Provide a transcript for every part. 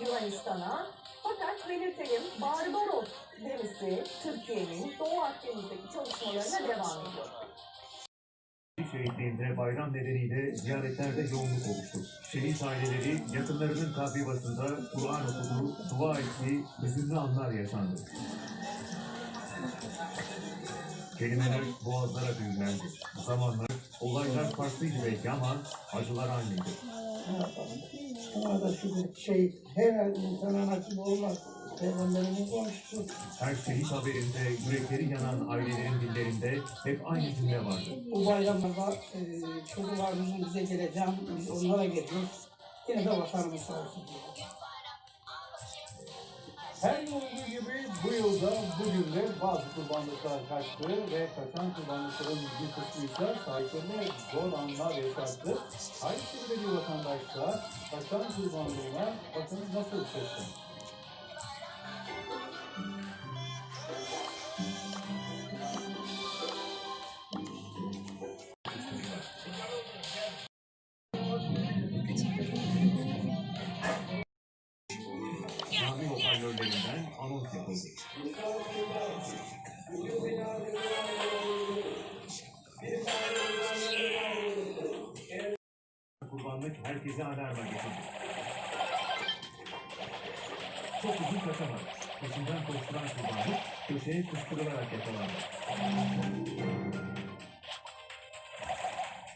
Yunanistan'a. Fakat belirtelim Barbaros gemisi Türkiye'nin Doğu Akdeniz'deki çalışmalarına devam ediyor. Şehitliğinde bayram nedeniyle ziyaretlerde yoğunluk oluştu. Şehit aileleri yakınlarının kabri başında Kur'an okudu, dua etti, hüzünlü anlar yaşandı. Kelimeler boğazlara düğümlendi. Zamanlar, olaylar farklıydı belki ama acılar aynıydı. Ne yapalım? Ona da şükür şey her insana nasip olmaz. Peygamberimiz konuştu. Her şehit haberinde yürekleri yanan ailelerin dillerinde hep aynı cümle vardı. Bu bayramlarda e, çocuklarımızın bize geleceğim, biz onlara geliyoruz. Yine de vatanımız sağ olsun. Her yıl olduğu gibi bu yılda bugün de bazı kurbanlıklar kaçtı ve kaçan kurbanlıkların bir kısmı ise sahiplerine zor anlar yaşattı. Kayseri'de bir vatandaş da kaçan kurbanlığına bakın nasıl seslendi. Cami hoparlörlerinden anons yapıldı. Kurbanlık herkese alarma getirdi. Çok uzun kaçamadı. Peşinden koşturan kurbanlık köşeye kıstırılarak yakalandı.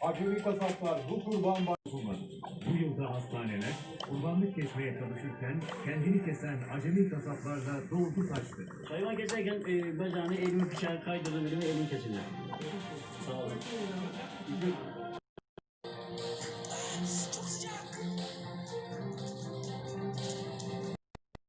Acemi kasaplar bu kurban Yapılmadı. Bu yılda hastaneler kurbanlık kesmeye çalışırken kendini kesen acemi kasaplarla doldu taştı. Hayvan keserken e, bacağını elimi bıçağı kaydırdım elimi kesildi.